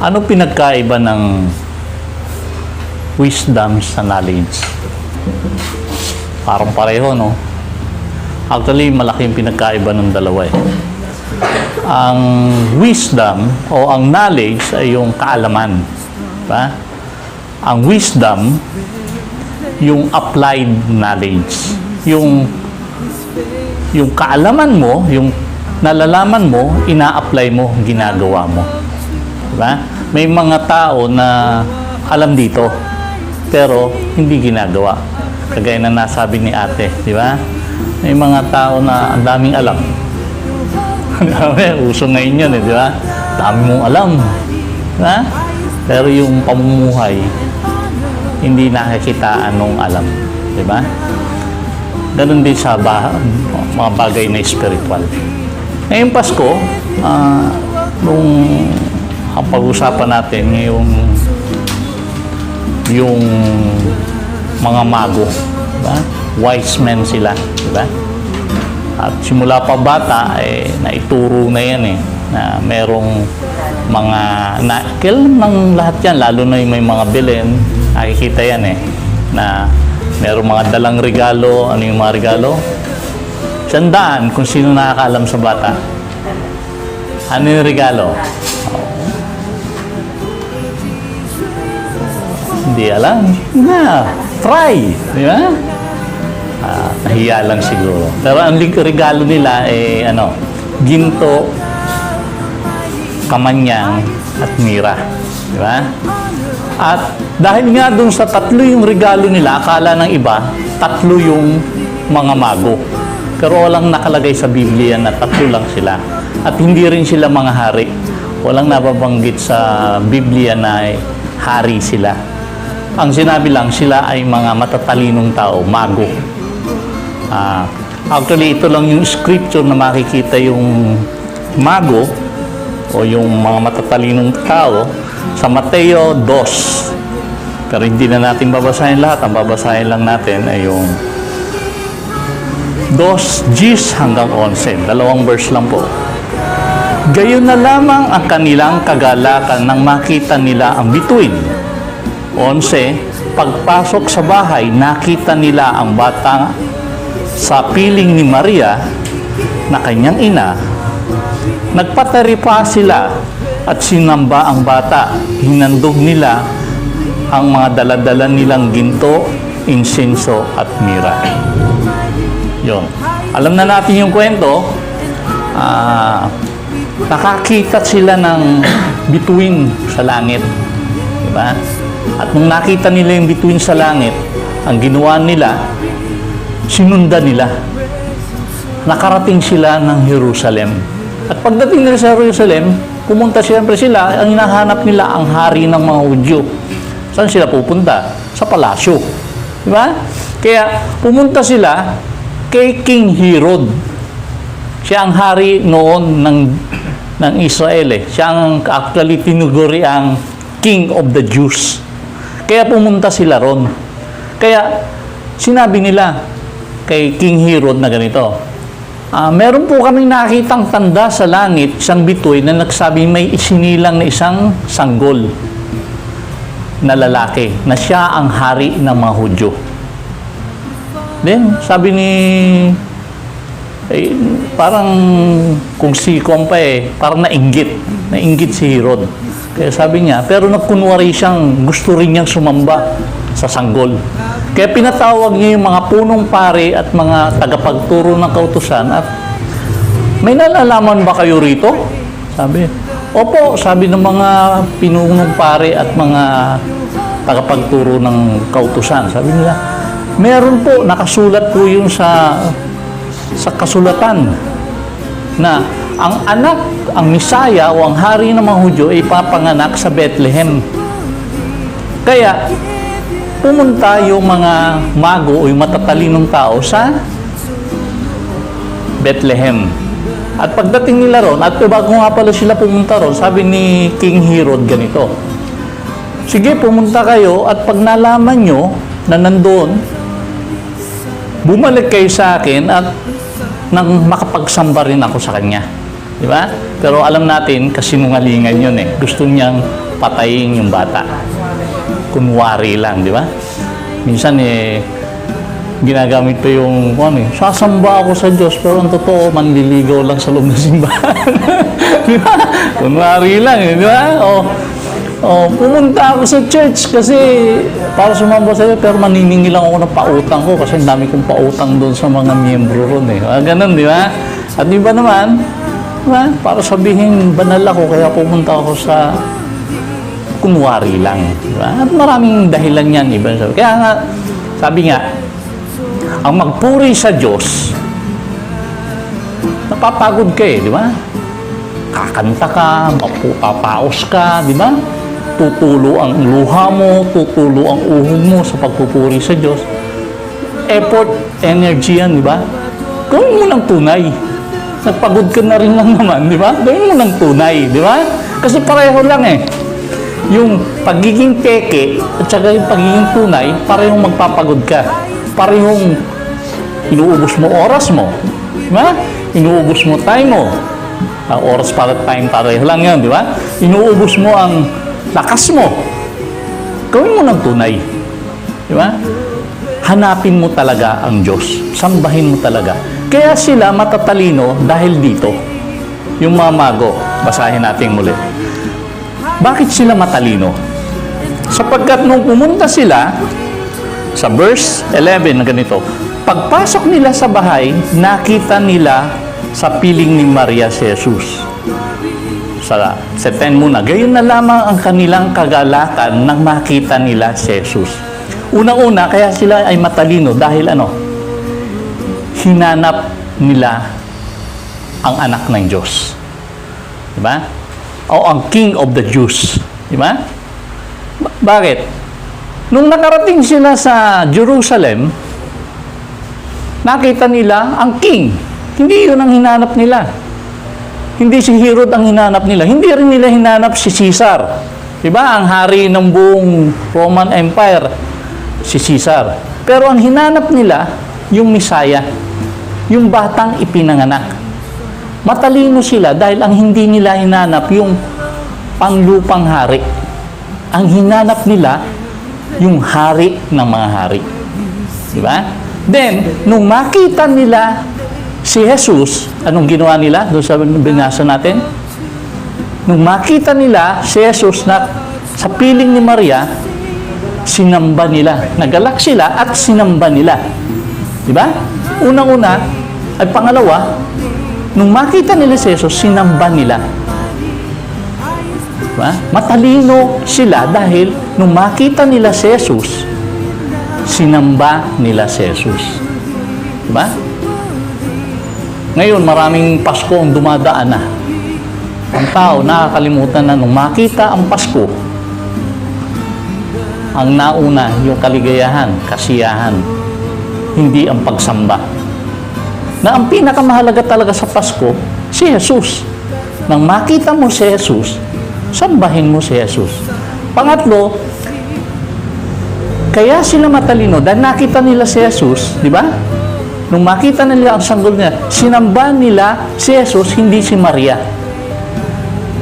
Ano pinagkaiba ng wisdom sa knowledge? Parang pareho, no? Actually, malaki yung pinagkaiba ng dalawa eh. Ang wisdom o ang knowledge ay yung kaalaman. Diba? Ang wisdom, yung applied knowledge. Yung yung kaalaman mo, yung nalalaman mo, ina-apply mo, ginagawa mo. Diba? May mga tao na alam dito, pero hindi ginagawa. Kagaya na nasabi ni ate, di ba? May mga tao na ang daming alam. Uso ngayon yun, eh, di ba? Dami mong alam. Di ba? Pero yung pamumuhay, hindi nakikita anong alam. Di ba? Ganun din sa ba- mga bagay na spiritual. Ngayong Pasko, ah, nung ang pag-usapan natin ngayong yung mga mago, diba? Wise men sila, diba? At simula pa bata, eh, naituro na yan eh, na merong mga, na, kailan ng lahat yan, lalo na yung may mga bilin, nakikita yan eh, na merong mga dalang regalo, ano yung mga regalo? Sandaan kung sino nakakaalam sa bata. Ano yung regalo? Hindi alam. Na, try. Di ba? Ah, nahiya lang siguro. Pero ang regalo nila eh ano, ginto, kamanyang at mira. Di ba? At dahil nga dun sa tatlo yung regalo nila, akala ng iba, tatlo yung mga mago. Pero walang nakalagay sa Biblia na tatlo lang sila. At hindi rin sila mga hari. Walang nababanggit sa Biblia na hari sila. Ang sinabi lang, sila ay mga matatalinong tao, mago. Ah, actually, ito lang yung scripture na makikita yung mago o yung mga matatalinong tao sa Mateo 2. Pero hindi na natin babasahin lahat. Ang babasahin lang natin ay yung 2 Gis hanggang 11. Dalawang verse lang po. Gayon na lamang ang kanilang kagalakan nang makita nila ang bituin. 11. Pagpasok sa bahay, nakita nila ang bata sa piling ni Maria na kanyang ina. Nagpatari pa sila at sinamba ang bata. Hinandog nila ang mga daladala nilang ginto, insenso at mira. Yon. Alam na natin yung kwento. Ah, nakakita sila ng bituin sa langit. Diba? At nung nakita nila yung bituin sa langit, ang ginawa nila, sinundan nila. Nakarating sila ng Jerusalem. At pagdating nila sa Jerusalem, pumunta siyempre sila, ang hinahanap nila ang hari ng mga Hudyo. Saan sila pupunta? Sa palasyo. Di ba? Kaya pumunta sila kay King Herod. Siya ang hari noon ng ng Israel eh. Siya ang actually tinuguri ang King of the Jews. Kaya pumunta sila ron. Kaya sinabi nila kay King Herod na ganito, ah, meron po kami nakitang tanda sa langit, isang bitoy na nagsabi may isinilang na isang sanggol na lalaki na siya ang hari ng mga Hudyo. Then, sabi ni eh, parang kung si Kompa eh, parang nainggit. Nainggit si Herod. Kaya sabi niya, pero nagkunwari siyang gusto rin niyang sumamba sa sanggol. Kaya pinatawag niya yung mga punong pare at mga tagapagturo ng kautusan at may nalalaman ba kayo rito? Sabi. Opo, sabi ng mga pinunong pare at mga tagapagturo ng kautusan. Sabi nila, meron po, nakasulat po yung sa sa kasulatan na ang anak, ang Misaya o ang hari ng mga Hudyo ay papanganak sa Bethlehem. Kaya, pumunta yung mga mago o yung matatalinong tao sa Bethlehem. At pagdating nila ron, at bago nga pala sila pumunta ron, sabi ni King Herod ganito, Sige, pumunta kayo at pag nalaman nyo na nandoon, bumalik kayo sa akin at nang makapagsamba rin ako sa kanya. Di ba? Pero alam natin, kasinungalingan yun eh. Gusto niyang patayin yung bata. Kunwari lang, di ba? Minsan eh, ginagamit pa yung, ano eh, sasamba ako sa Diyos, pero ang totoo, manliligaw lang sa loob ng simbahan. di ba? Kunwari lang, eh, di ba? O, o, pumunta ako sa church kasi para sumamba sa pero maniningil ako ng pautang ko kasi dami kong pautang doon sa mga miyembro ron eh. Ah, ganun, di ba? At di ba naman, di ba? para sabihin, banal ako, kaya pumunta ako sa kunwari lang. Di ba? At maraming dahilan yan. Iba. Kaya nga, sabi nga, ang magpuri sa Diyos, napapagod ka eh, di ba? Kakanta ka, mapupapaos ka, di ba? Tutulo ang luha mo, tutulo ang uhog mo sa pagpupuri sa Diyos. Effort, energy yan, di ba? Gawin mo ng tunay. Nagpagod ka na rin lang naman, di ba? Gawin mo ng tunay, di ba? Kasi pareho lang eh. Yung pagiging peke at saka yung pagiging tunay, parehong magpapagod ka. Parehong inuubos mo oras mo. Di ba? Inuubos mo time mo. Ang oras para time pareho lang yan, di ba? Inuubos mo ang lakas mo. Gawin mo ng tunay. Di ba? Hanapin mo talaga ang Diyos. Sambahin mo talaga. Kaya sila matatalino dahil dito. Yung mga mago, basahin natin muli. Bakit sila matalino? Sapagkat nung pumunta sila sa verse 11 na ganito, pagpasok nila sa bahay, nakita nila sa piling ni Maria si Jesus. Sa, sa 10 muna, gayon na lamang ang kanilang kagalakan nang makita nila si Jesus. Unang-una, kaya sila ay matalino dahil ano? Hinanap nila ang anak ng Diyos. Diba? O ang King of the Jews. Diba? Ba- bakit? Nung nakarating sila sa Jerusalem, nakita nila ang king. Hindi yun ang hinanap nila. Hindi si Herod ang hinanap nila. Hindi rin nila hinanap si Caesar. Diba? Ang hari ng buong Roman Empire, si Caesar. Pero ang hinanap nila, yung Messiah. Yung batang ipinanganak. Matalino sila dahil ang hindi nila hinanap yung panglupang hari. Ang hinanap nila yung hari ng mga hari. Di ba? Then, nung makita nila si Jesus, anong ginawa nila? Doon sa binasa natin. Nung makita nila si Jesus na sa piling ni Maria, sinamba nila. Nagalak sila at sinamba nila. Di ba? Unang-una, ay pangalawa, nung makita nila si Jesus, sinamba nila. Diba? Matalino sila dahil nung makita nila si Jesus, sinamba nila si Jesus. Diba? Ngayon, maraming Pasko ang dumadaan na. Ang tao nakakalimutan na nung makita ang Pasko, ang nauna yung kaligayahan, kasiyahan, hindi ang pagsamba. Na ang pinakamahalaga talaga sa Pasko, si Jesus. Nang makita mo si Jesus, sambahin mo si Jesus. Pangatlo, kaya sila matalino dahil nakita nila si Jesus, di ba? Nung makita nila ang sanggol niya, sinamba nila si Jesus, hindi si Maria.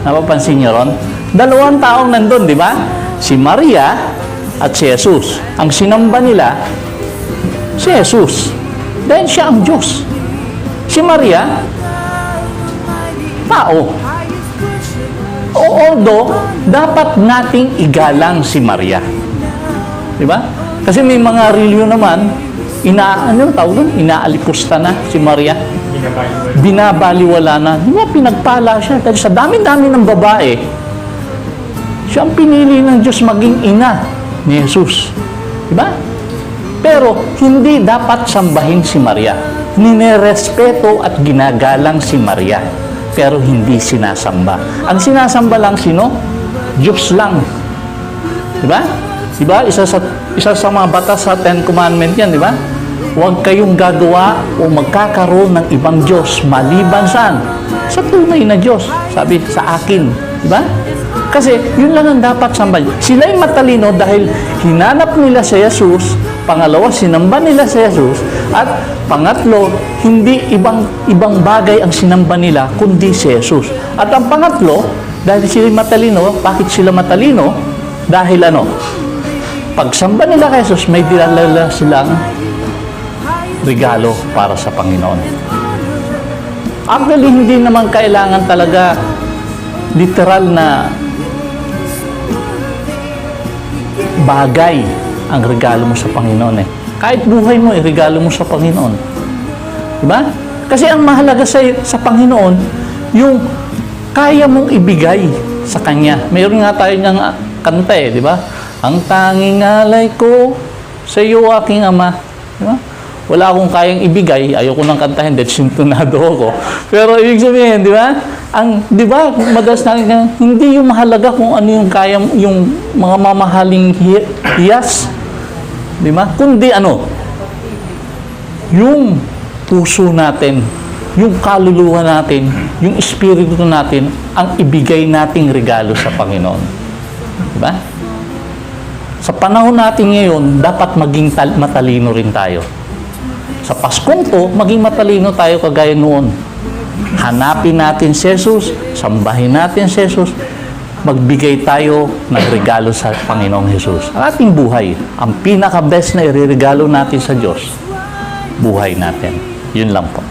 Napapansin niyo ron? Dalawang taong nandun, di ba? Si Maria at si Jesus. Ang sinamba nila, si Jesus. Dahil siya ang Diyos. Si Maria, tao. Although, dapat nating igalang si Maria. Di ba? Kasi may mga reliyon naman, ina, ano tawag doon? Inaalipusta na si Maria. Binabaliwala na. Di ba, pinagpala siya. Dahil sa dami-dami ng babae, siya ang pinili ng Diyos maging ina ni Jesus. Di ba? Pero hindi dapat sambahin si Maria. Ninerespeto at ginagalang si Maria. Pero hindi sinasamba. Ang sinasamba lang sino? Diyos lang. Di ba? Di ba? Isa sa, isa sa mga batas sa Ten Commandment yan, di ba? Huwag kayong gagawa o magkakaroon ng ibang Diyos maliban saan? Sa tunay na Diyos. Sabi sa akin. Di ba? Kasi yun lang ang dapat sambahin. Sila'y matalino dahil hinanap nila si Jesus Pangalawa, sinamba nila si Jesus. At pangatlo, hindi ibang ibang bagay ang sinamba nila, kundi si Jesus. At ang pangatlo, dahil sila matalino, bakit sila matalino? Dahil ano? Pagsamba nila kay Jesus, may dinala silang regalo para sa Panginoon. Actually, hindi naman kailangan talaga literal na bagay ang regalo mo sa Panginoon eh. Kahit buhay mo, regalo mo sa Panginoon. Diba? Kasi ang mahalaga sa, sa Panginoon, yung kaya mong ibigay sa Kanya. Mayroon nga tayo niyang ah, kanta eh, di ba? Ang tanging alay ko sa iyo, aking Ama. Di ba? Wala akong kayang ibigay, ayoko nang kantahin, dahil sintunado ako. Pero ibig sabihin, di ba? Ang, di ba, madalas natin, hindi yung mahalaga kung ano yung kaya, yung mga mamahaling hi- hiyas, di ba? Kundi ano, yung puso natin, yung kaluluwa natin, yung espiritu natin, ang ibigay nating regalo sa Panginoon. Di ba? Sa panahon natin ngayon, dapat maging tal- matalino rin tayo. Sa Paskong to, maging matalino tayo kagaya noon. Hanapin natin si Jesus, sambahin natin si Jesus, magbigay tayo ng regalo sa Panginoong Jesus. Ang ating buhay, ang pinaka-best na iririgalo natin sa Diyos, buhay natin. Yun lang po.